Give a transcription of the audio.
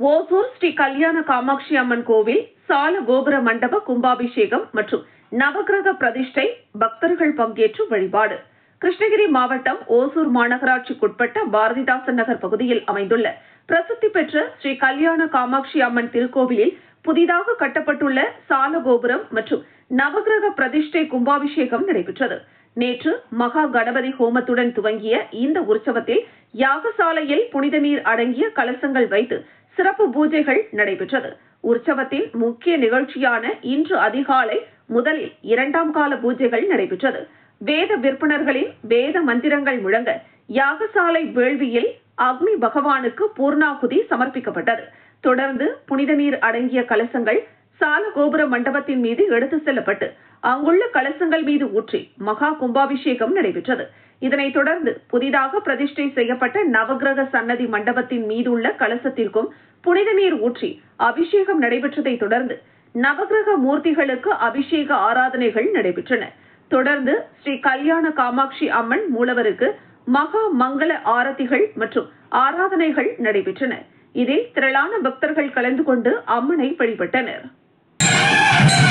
ஓசூர் ஸ்ரீ கல்யாண காமாட்சி அம்மன் கோவில் சால கோபுர மண்டப கும்பாபிஷேகம் மற்றும் நவக்கிரக பிரதிஷ்டை பக்தர்கள் பங்கேற்று வழிபாடு. கிருஷ்ணகிரி மாவட்டம் ஓசூர் மாநகராட்சிக்குட்பட்ட பாரதிதாசன் நகர் பகுதியில் அமைந்துள்ள பிரசித்தி பெற்ற ஸ்ரீ கல்யாண காமாட்சி அம்மன் திருக்கோவிலில் புதிதாக கட்டப்பட்டுள்ள சால கோபுரம் மற்றும் நவகிரக பிரதிஷ்டை கும்பாபிஷேகம் நடைபெற்றது. நேற்று மகா கணபதி ஹோமத்துடன் துவங்கிய இந்த உற்சவத்தில் யாகசாலையில் புனித நீர் அடங்கிய கலசங்கள் வைத்து சிறப்பு பூஜைகள் நடைபெற்றது. உற்சவத்தின் முக்கிய நிகழ்ச்சியான இன்று அதிகாலை முதலில் இரண்டாம் கால பூஜைகள் நடைபெற்றது. வேத விற்பனர்களின் வேத மந்திரங்கள் முழங்க யாகசாலை வேள்வியில் அக்னி பகவானுக்கு பூர்ணாகுதி சமர்ப்பிக்கப்பட்டது. தொடர்ந்து புனித நீர் அடங்கிய கலசங்கள் சால கோபுர மண்டபத்தின் மீது எடுத்து செல்லப்பட்டு அங்குள்ள கலசங்கள் மீது ஊற்றி மகா கும்பாபிஷேகம் நடைபெற்றது. இதனைத் தொடர்ந்து புதிதாக பிரதிஷ்டை செய்யப்பட்ட நவகிரக சன்னதி மண்டபத்தின் மீதுள்ள கலசத்திற்கும் புனித நீர் ஊற்றி அபிஷேகம் நடைபெற்றதைத் தொடர்ந்து நவகிரக மூர்த்திகளுக்கு அபிஷேக ஆராதனைகள் நடைபெற்றன. தொடர்ந்து ஸ்ரீ கல்யாண காமாட்சி அம்மன் மூலவருக்கு மகா மங்கள ஆரத்திகள் மற்றும் ஆராதனைகள் நடைபெற்றன. இதில் திரளான பக்தர்கள் கலந்து கொண்டு அம்மனை வழிபட்டனர். Yeah.